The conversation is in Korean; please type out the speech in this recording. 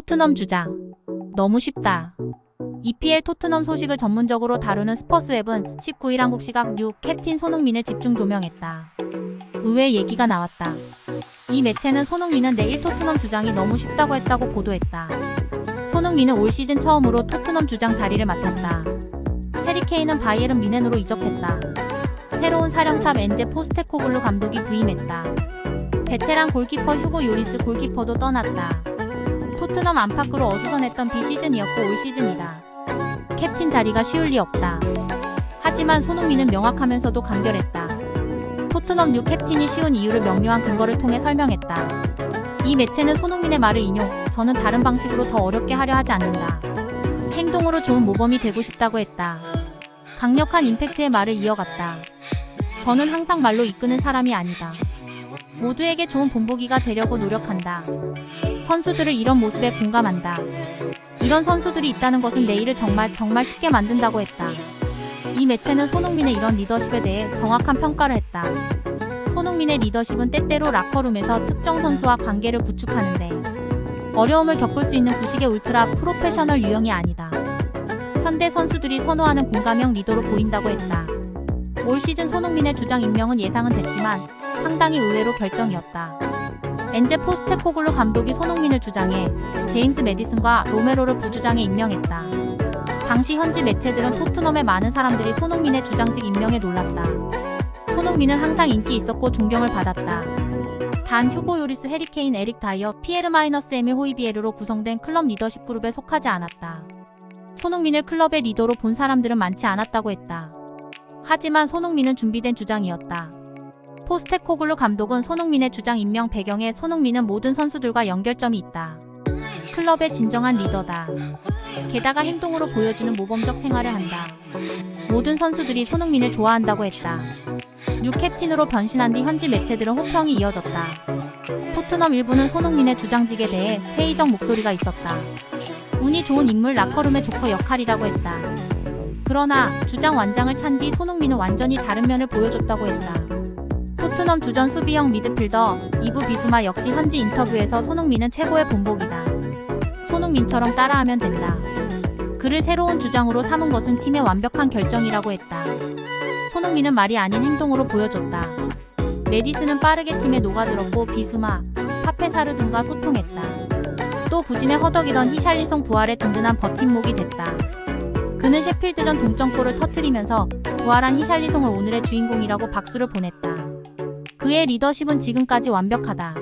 토트넘 주장. 너무 쉽다. EPL 토트넘 소식을 전문적으로 다루는 스퍼스웹은 19일 한국 시각 뉴 캡틴 손흥민을 집중 조명했다. 의외의 얘기가 나왔다. 이 매체는 손흥민은 내일 토트넘 주장이 너무 쉽다고 했다고 보도했다. 손흥민은 올 시즌 처음으로 토트넘 주장 자리를 맡았다. 해리케인은 바이에른 미넨으로 이적했다. 새로운 사령탑 엔제 포스테코글루 감독이 부임했다. 베테랑 골키퍼 휴고 요리스 골키퍼도 떠났다. 토트넘 안팎으로 어수선했던 비시즌이었고 올 시즌이다. 캡틴 자리가 쉬울 리 없다. 하지만 손흥민은 명확하면서도 간결했다. 토트넘 뉴 캡틴이 쉬운 이유를 명료한 근거를 통해 설명했다. 이 매체는 손흥민의 말을 인용, 저는 다른 방식으로 더 어렵게 하려 하지 않는다. 행동으로 좋은 모범이 되고 싶다고 했다. 강력한 임팩트의 말을 이어갔다. 저는 항상 말로 이끄는 사람이 아니다. 모두에게 좋은 본보기가 되려고 노력한다. 선수들을 이런 모습에 공감한다. 이런 선수들이 있다는 것은 내일을 정말 정말 쉽게 만든다고 했다. 이 매체는 손흥민의 이런 리더십에 대해 정확한 평가를 했다. 손흥민의 리더십은 때때로 라커룸에서 특정 선수와 관계를 구축하는데 어려움을 겪을 수 있는 구식의 울트라 프로페셔널 유형이 아니다. 현대 선수들이 선호하는 공감형 리더로 보인다고 했다. 올 시즌 손흥민의 주장 임명은 예상은 됐지만 상당히 의외로 결정이었다. 엔제 포스테코글루 감독이 손흥민을 주장해 제임스 메디슨과 로메로를 부주장에 임명했다. 당시 현지 매체들은 토트넘의 많은 사람들이 손흥민의 주장직 임명에 놀랐다. 손흥민은 항상 인기 있었고 존경을 받았다. 단 휴고 요리스 해리케인 에릭 다이어 피에르 마이너스 에밀 호이비에르로 구성된 클럽 리더십 그룹에 속하지 않았다. 손흥민을 클럽의 리더로 본 사람들은 많지 않았다고 했다. 하지만 손흥민은 준비된 주장이었다. 포스테코글루 감독은 손흥민의 주장 임명 배경에 손흥민은 모든 선수들과 연결점이 있다. 클럽의 진정한 리더다. 게다가 행동으로 보여주는 모범적 생활을 한다. 모든 선수들이 손흥민을 좋아한다고 했다. 뉴 캡틴으로 변신한 뒤 현지 매체들은 호평이 이어졌다. 토트넘 일부는 손흥민의 주장직에 대해 회의적 목소리가 있었다. 운이 좋은 인물 라커룸의 조커 역할이라고 했다. 그러나 주장 완장을 찬 뒤 손흥민은 완전히 다른 면을 보여줬다고 했다. 토트넘 주전 수비형 미드필더 이브 비수마 역시 현지 인터뷰에서 손흥민은 최고의 본보기다. 손흥민처럼 따라하면 된다. 그를 새로운 주장으로 삼은 것은 팀의 완벽한 결정이라고 했다. 손흥민은 말이 아닌 행동으로 보여줬다. 메디슨은 빠르게 팀에 녹아들었고 비수마, 파페사르 등과 소통했다. 또 부진에 허덕이던 히샬리송 부활의 든든한 버팀목이 됐다. 그는 셰필드전 동점골을 터뜨리면서 부활한 히샬리송을 오늘의 주인공이라고 박수를 보냈다. 그의 리더십은 지금까지 완벽하다.